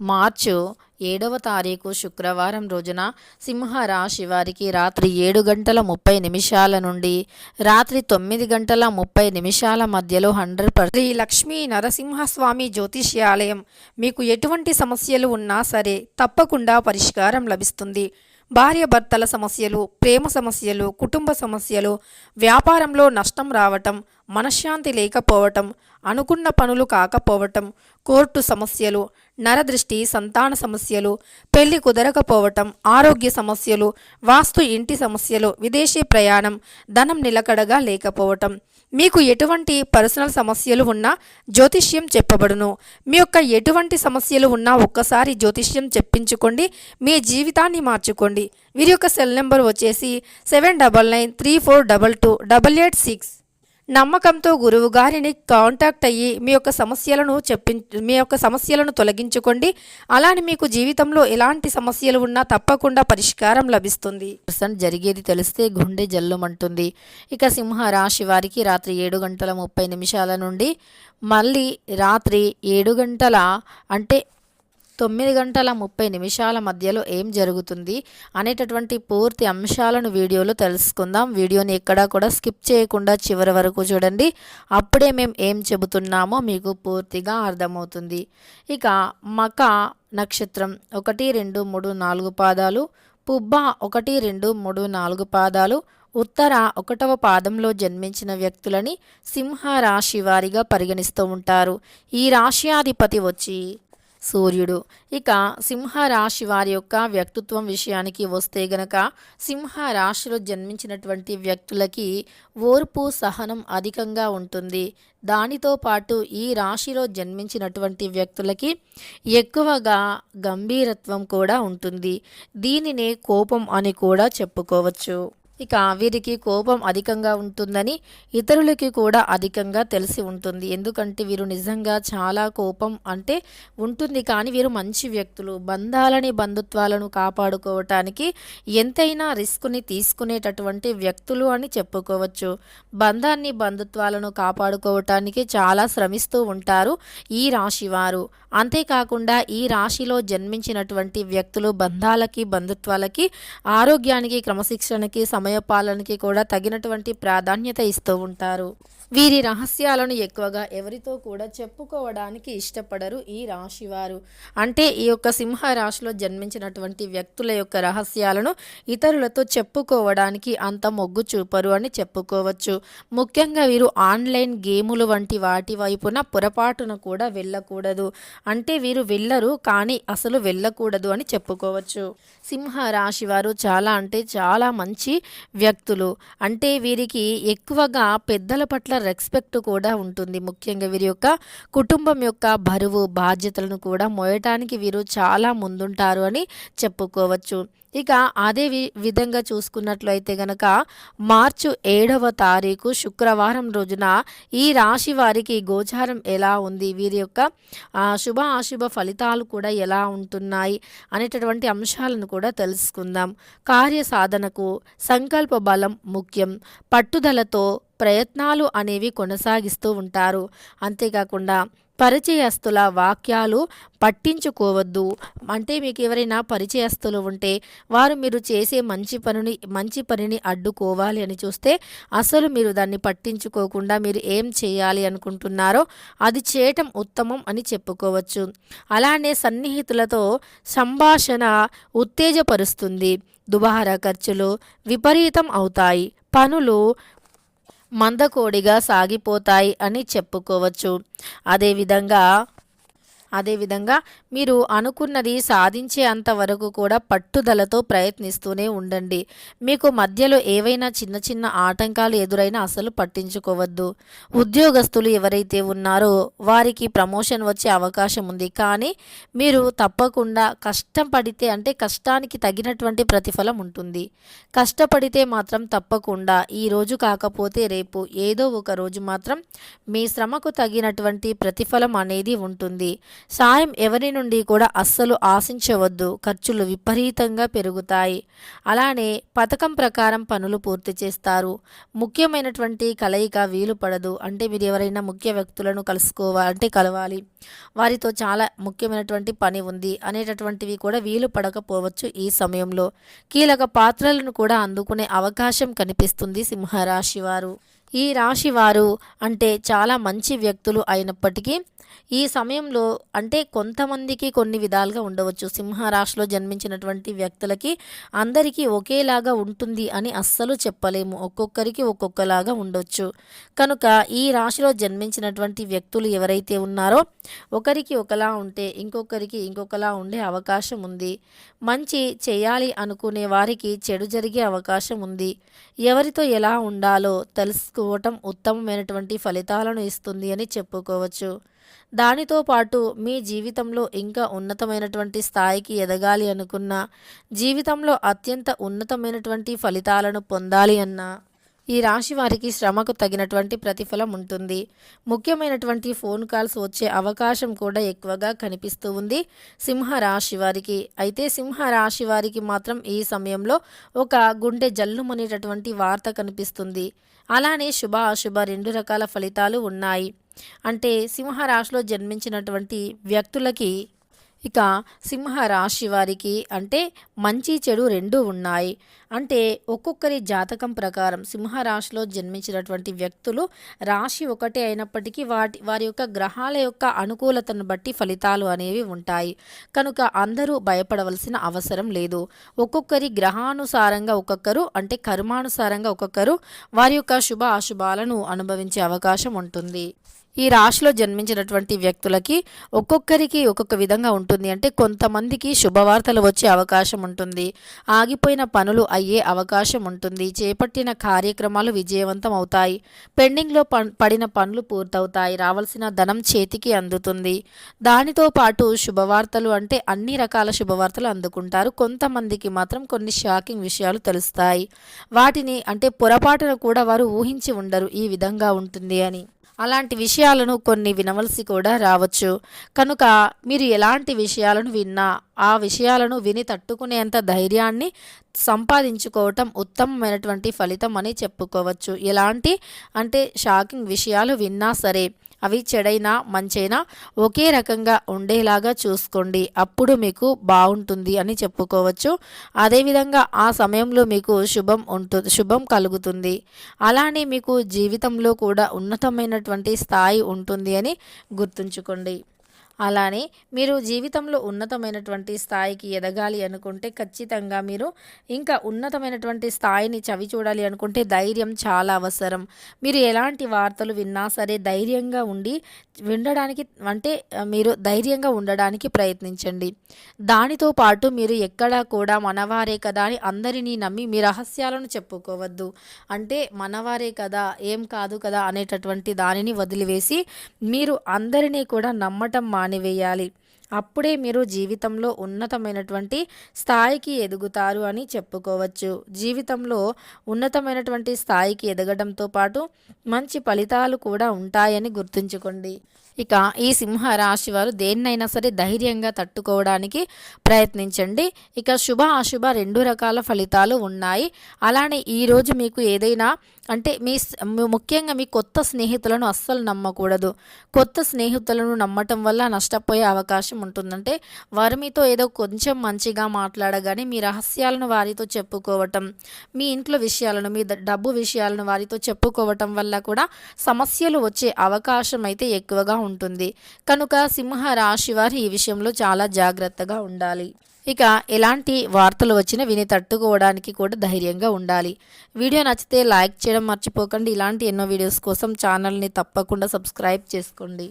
మార్చు ఏడవ తారీఖు శుక్రవారం రోజున సింహరాశి వారికి రాత్రి ఏడు గంటల ముప్పై నిమిషాల నుండి రాత్రి తొమ్మిది గంటల ముప్పై నిమిషాల మధ్యలో హండ్రెడ్ పర్సెంట్ శ్రీ లక్ష్మీ నరసింహస్వామి జ్యోతిష్యాలయం మీకు ఎటువంటి సమస్యలు ఉన్నా సరే తప్పకుండా పరిష్కారం లభిస్తుంది. భార్యాభర్తల సమస్యలు ప్రేమ సమస్యలు కుటుంబ సమస్యలు వ్యాపారంలో నష్టం రావటం మనశ్శాంతి లేకపోవటం అనుకున్న పనులు కాకపోవటం కోర్టు సమస్యలు నరదృష్టి సంతాన సమస్యలు పెళ్ళి కుదరకపోవటం ఆరోగ్య సమస్యలు వాస్తు ఇంటి సమస్యలు విదేశీ ప్రయాణం ధనం నిలకడగా లేకపోవటం. మీకు ఎటువంటి పర్సనల్ సమస్యలు ఉన్నా జ్యోతిష్యం చెప్పబడును. మీ యొక్క ఎటువంటి సమస్యలు ఉన్నా ఒక్కసారి జ్యోతిష్యం చెప్పించుకోండి. మీ జీవితాన్ని మార్చుకోండి. వీరి యొక్క సెల్ నెంబర్ వచ్చేసి seven double nine three four double two double eight six. నమ్మకంతో గురువు గారిని కాంటాక్ట్ అయ్యి మీ యొక్క సమస్యలను చెప్పి మీ యొక్క సమస్యలను తొలగించుకోండి. అలానే మీకు జీవితంలో ఎలాంటి సమస్యలు ఉన్నా తప్పకుండా పరిష్కారం లభిస్తుంది. పర్సెంట్ జరిగేది తెలిస్తే గుండె జల్లుమంటుంది. ఇక సింహ రాశి వారికి రాత్రి ఏడు గంటల ముప్పై నిమిషాల నుండి మళ్ళీ రాత్రి ఏడు గంటల అంటే తొమ్మిది గంటల ముప్పై నిమిషాల మధ్యలో ఏం జరుగుతుంది అనేటటువంటి పూర్తి అంశాలను వీడియోలో తెలుసుకుందాం. వీడియోని ఎక్కడా కూడా స్కిప్ చేయకుండా చివరి వరకు చూడండి. అప్పుడే మేము ఏం చెబుతున్నామో మీకు పూర్తిగా అర్థమవుతుంది. ఇక మక నక్షత్రం ఒకటి రెండు మూడు నాలుగు పాదాలు పుబ్బ ఒకటి రెండు మూడు నాలుగు పాదాలు ఉత్తర ఒకటవ పాదంలో జన్మించిన వ్యక్తులని సింహ రాశి వారిగా పరిగణిస్తూ ఉంటారు. ఈ రాశ్యాధిపతి వచ్చి సూర్యుడు. ఇక సింహ రాశి వారి యొక్క వ్యక్తిత్వం విషయానికి వస్తే గనక సింహ రాశిలో జన్మించినటువంటి వ్యక్తులకి ఓర్పు సహనం అధికంగా ఉంటుంది. దానితో పాటు ఈ రాశిలో జన్మించినటువంటి వ్యక్తులకి ఎక్కువగా గంభీరత్వం కూడా ఉంటుంది. దీనినే కోపం అని కూడా చెప్పుకోవచ్చు. ఇక వీరికి కోపం అధికంగా ఉంటుందని ఇతరులకి కూడా అధికంగా తెలిసి ఉంటుంది. ఎందుకంటే వీరు నిజంగా చాలా కోపం అంటే ఉంటుంది. కానీ వీరు మంచి వ్యక్తులు. బంధాలని బంధుత్వాలను కాపాడుకోవటానికి ఎంతైనా రిస్క్ని తీసుకునేటటువంటి వ్యక్తులు అని చెప్పుకోవచ్చు. బంధాన్ని బంధుత్వాలను కాపాడుకోవటానికి చాలా శ్రమిస్తూ ఉంటారు ఈ రాశివారు. అంతేకాకుండా ఈ రాశిలో జన్మించినటువంటి వ్యక్తులు బంధాలకి బంధుత్వాలకి ఆరోగ్యానికి క్రమశిక్షణకి సమయపాలనకి కూడా తగినటువంటి ప్రాధాన్యత ఇస్తూ ఉంటారు. వీరి రహస్యాలను ఎక్కువగా ఎవరితో కూడా చెప్పుకోవడానికి ఇష్టపడరు ఈ రాశివారు. అంటే ఈ యొక్క సింహ రాశిలో జన్మించినటువంటి వ్యక్తుల యొక్క రహస్యాలను ఇతరులతో చెప్పుకోవడానికి అంత మొగ్గు చూపరు అని చెప్పుకోవచ్చు. ముఖ్యంగా వీరు ఆన్లైన్ గేములు వంటి వాటి వైపున పొరపాటున కూడా వెళ్ళకూడదు. అంటే వీరు వెళ్ళరు కానీ అసలు వెళ్ళకూడదు అని చెప్పుకోవచ్చు. సింహ రాశి వారు చాలా అంటే చాలా మంచి వ్యక్తులు. అంటే వీరికి ఎక్కువగా పెద్దల పట్ల రెస్పెక్ట్ కూడా ఉంటుంది. ముఖ్యంగా వీరి యొక్క కుటుంబం యొక్క బరువు బాధ్యతలను కూడా మోయటానికి వీరు చాలా ముందుంటారు అని చెప్పుకోవచ్చు. ఇక అదే వి విధంగా చూసుకున్నట్లయితే గనక మార్చు ఏడవ తారీఖు శుక్రవారం రోజున ఈ రాశి వారికి గోచారం ఎలా ఉంది? వీరి యొక్క శుభ అశుభ ఫలితాలు కూడా ఎలా ఉంటున్నాయి? అనేటటువంటి అంశాలను కూడా తెలుసుకుందాం. కార్య సాధనకు సంకల్ప బలం ముఖ్యం. పట్టుదలతో ప్రయత్నాలు అనేవి కొనసాగిస్తూ ఉంటారు. అంతేకాకుండా పరిచయస్తుల వాక్యాలు పట్టించుకోవద్దు. అంటే మీకు ఎవరైనా పరిచయస్తులు ఉంటే వారు మీరు చేసే మంచి పనిని మంచి పనిని అడ్డుకోవాలి అని చూస్తే అసలు మీరు దాన్ని పట్టించుకోకుండా మీరు ఏం చేయాలి అనుకుంటున్నారో అది చేయటం ఉత్తమం అని చెప్పుకోవచ్చు. అలానే సన్నిహితులతో సంభాషణ ఉత్తేజపరుస్తుంది. దుబారా ఖర్చులు విపరీతం అవుతాయి. పనులు మందకోడిగా సాగిపోతాయి అని చెప్పుకోవచ్చు. అదేవిధంగా అదేవిధంగా మీరు అనుకున్నది సాధించే అంతవరకు కూడా పట్టుదలతో ప్రయత్నిస్తూనే ఉండండి. మీకు మధ్యలో ఏవైనా చిన్న చిన్న ఆటంకాలు ఎదురైనా అసలు పట్టించుకోవద్దు. ఉద్యోగస్తులు ఎవరైతే ఉన్నారో వారికి ప్రమోషన్ వచ్చే అవకాశం ఉంది. కానీ మీరు తప్పకుండా కష్టం పడితే అంటే కష్టానికి తగినటువంటి ప్రతిఫలం ఉంటుంది. కష్టపడితే మాత్రం తప్పకుండా ఈ రోజు కాకపోతే రేపు ఏదో ఒక రోజు మాత్రం మీ శ్రమకు తగినటువంటి ప్రతిఫలం అనేది ఉంటుంది. సాయం ఎవరి నుండి కూడా అస్సలు ఆశించవద్దు. ఖర్చులు విపరీతంగా పెరుగుతాయి. అలానే పథకం ప్రకారం పనులు పూర్తి చేస్తారు. ముఖ్యమైనటువంటి కలయిక వీలు పడదు. అంటే మీరు ఎవరైనా ముఖ్య వ్యక్తులను కలుసుకోవాలి అంటే కలవాలి. వారితో చాలా ముఖ్యమైనటువంటి పని ఉంది అనేటటువంటివి కూడా వీలు పడకపోవచ్చు ఈ సమయంలో. కీలక పాత్రలను కూడా అందుకునే అవకాశం కనిపిస్తుంది సింహరాశి వారు. ఈ రాశి వారు అంటే చాలా మంచి వ్యక్తులు అయినప్పటికీ ఈ సమయంలో అంటే కొంతమందికి కొన్ని విధాలుగా ఉండవచ్చు. సింహరాశిలో జన్మించినటువంటి వ్యక్తులకి అందరికీ ఒకేలాగా ఉంటుంది అని అస్సలు చెప్పలేము. ఒక్కొక్కరికి ఒక్కొక్కలాగా ఉండొచ్చు. కనుక ఈ రాశిలో జన్మించినటువంటి వ్యక్తులు ఎవరైతే ఉన్నారో ఒకరికి ఒకలా ఉంటే ఇంకొకరికి ఇంకొకలా ఉండే అవకాశం ఉంది. మంచి చేయాలి అనుకునే వారికి చెడు జరిగే అవకాశం ఉంది. ఎవరితో ఎలా ఉండాలో చేసుకోవటం ఉత్తమమైనటువంటి ఫలితాలను ఇస్తుంది అని చెప్పుకోవచ్చు. దానితో పాటు మీ జీవితంలో ఇంకా ఉన్నతమైనటువంటి స్థాయికి ఎదగాలి అనుకున్నా జీవితంలో అత్యంత ఉన్నతమైనటువంటి ఫలితాలను పొందాలి అన్నా ఈ రాశి వారికి శ్రమకు తగినటువంటి ప్రతిఫలం ఉంటుంది. ముఖ్యమైనటువంటి ఫోన్ కాల్స్ వచ్చే అవకాశం కూడా ఎక్కువగా కనిపిస్తూ ఉంది సింహ రాశి వారికి. అయితే సింహ రాశి వారికి మాత్రం ఈ సమయంలో ఒక గుండె జల్లుమనేటటువంటి వార్త కనిపిస్తుంది. అలానే శుభ అశుభ రెండు రకాల ఫలితాలు ఉన్నాయి. అంటే సింహరాశిలో జన్మించినటువంటి వ్యక్తులకి ఇక సింహ రాశి వారికి అంటే మంచి చెడు రెండు ఉన్నాయి. అంటే ఒక్కొక్కరి జాతకం ప్రకారం సింహరాశిలో జన్మించినటువంటి వ్యక్తులు రాశి ఒకటే అయినప్పటికీ వాటి వారి యొక్క గ్రహాల యొక్క అనుకూలతను బట్టి ఫలితాలు అనేవి ఉంటాయి. కనుక అందరూ భయపడవలసిన అవసరం లేదు. ఒక్కొక్కరి గ్రహానుసారంగా ఒక్కొక్కరు అంటే కర్మానుసారంగా ఒక్కొక్కరు వారి యొక్క శుభ అశుభాలను అనుభవించే అవకాశం ఉంటుంది. ఈ రాశిలో జన్మించినటువంటి వ్యక్తులకి ఒక్కొక్కరికి ఒక్కొక్క విధంగా ఉంటుంది. అంటే కొంతమందికి శుభవార్తలు వచ్చే అవకాశం ఉంటుంది. ఆగిపోయిన పనులు అయ్యే అవకాశం ఉంటుంది. చేపట్టిన కార్యక్రమాలు విజయవంతం అవుతాయి. పెండింగ్లో పడిన పనులు పూర్తవుతాయి. రావాల్సిన ధనం చేతికి అందుతుంది. దానితో పాటు శుభవార్తలు అంటే అన్ని రకాల శుభవార్తలు అందుకుంటారు. కొంతమందికి మాత్రం కొన్ని షాకింగ్ విషయాలు తెలుస్తాయి. వాటిని అంటే పొరపాటును కూడా వారు ఊహించి ఉండరు. ఈ విధంగా ఉంటుంది అని. అలాంటి విషయాలను కొన్ని వినవలసి కూడా రావచ్చు. కనుక మీరు ఎలాంటి విషయాలను విన్నా ఆ విషయాలను విని తట్టుకునేంత ధైర్యాన్ని సంపాదించుకోవటం ఉత్తమమైనటువంటి ఫలితం అని చెప్పుకోవచ్చు. ఎలాంటి? అంటే షాకింగ్ విషయాలు విన్నా సరే. అవి చెడైనా మంచైనా ఒకే రకంగా ఉండేలాగా చూసుకోండి. అప్పుడు మీకు బాగుంటుంది అని చెప్పుకోవచ్చు. అదేవిధంగా ఆ సమయంలో మీకు శుభం ఉంటుంది శుభం కలుగుతుంది. అలానే మీకు జీవితంలో కూడా ఉన్నతమైనటువంటి స్థాయి ఉంటుంది అని గుర్తుంచుకోండి. అలానే మీరు జీవితంలో ఉన్నతమైనటువంటి స్థాయికి ఎదగాలి అనుకుంటే ఖచ్చితంగా మీరు ఇంకా ఉన్నతమైనటువంటి స్థాయిని చవి చూడాలి అనుకుంటే ధైర్యం చాలా అవసరం. మీరు ఎలాంటి వార్తలు విన్నా సరే ధైర్యంగా ఉండి వినడానికి అంటే మీరు ధైర్యంగా ఉండడానికి ప్రయత్నించండి. దానితో పాటు మీరు ఎక్కడా కూడా మనవారే కదా అని అందరినీ నమ్మి మీ రహస్యాలను చెప్పుకోవద్దు. అంటే మనవారే కదా ఏం కాదు కదా అనేటటువంటి దానిని వదిలివేసి మీరు అందరినీ కూడా నమ్మటం మాని మానివేయాలి అప్పుడే మీరు జీవితంలో ఉన్నతమైనటువంటి స్థాయికి ఎదుగుతారు అని చెప్పుకోవచ్చు. జీవితంలో ఉన్నతమైనటువంటి స్థాయికి ఎదగడంతో పాటు మంచి ఫలితాలు కూడా ఉంటాయని గుర్తుంచుకోండి. ఇక ఈ సింహ రాశి వారు దేన్నైనా సరే ధైర్యంగా తట్టుకోవడానికి ప్రయత్నించండి. ఇక శుభ అశుభ రెండు రకాల ఫలితాలు ఉన్నాయి. అలానే ఈరోజు మీకు ఏదైనా అంటే మీ ముఖ్యంగా మీ కొత్త స్నేహితులను అస్సలు నమ్మకూడదు. కొత్త స్నేహితులను నమ్మటం వల్ల నష్టపోయే అవకాశం ఉంటుందంటే వారు మీతో ఏదో కొంచెం మంచిగా మాట్లాడగానే మీ రహస్యాలను వారితో చెప్పుకోవటం మీ ఇంట్లో విషయాలను మీ డబ్బు విషయాలను వారితో చెప్పుకోవటం వల్ల కూడా సమస్యలు వచ్చే అవకాశం అయితే ఎక్కువగా ఉంటుంది. కనుక సింహ రాశి వారు ఈ విషయంలో చాలా జాగ్రత్తగా ఉండాలి. ఇక ఎలాంటి వార్తలు వచ్చినా విని తట్టుకోవడానికి కూడా ధైర్యంగా ఉండాలి. వీడియో నచ్చితే లైక్ చేయడం మర్చిపోకండి. ఇలాంటి ఎన్నో వీడియోస్ కోసం ఛానల్ని తప్పకుండా సబ్స్క్రైబ్ చేసుకోండి.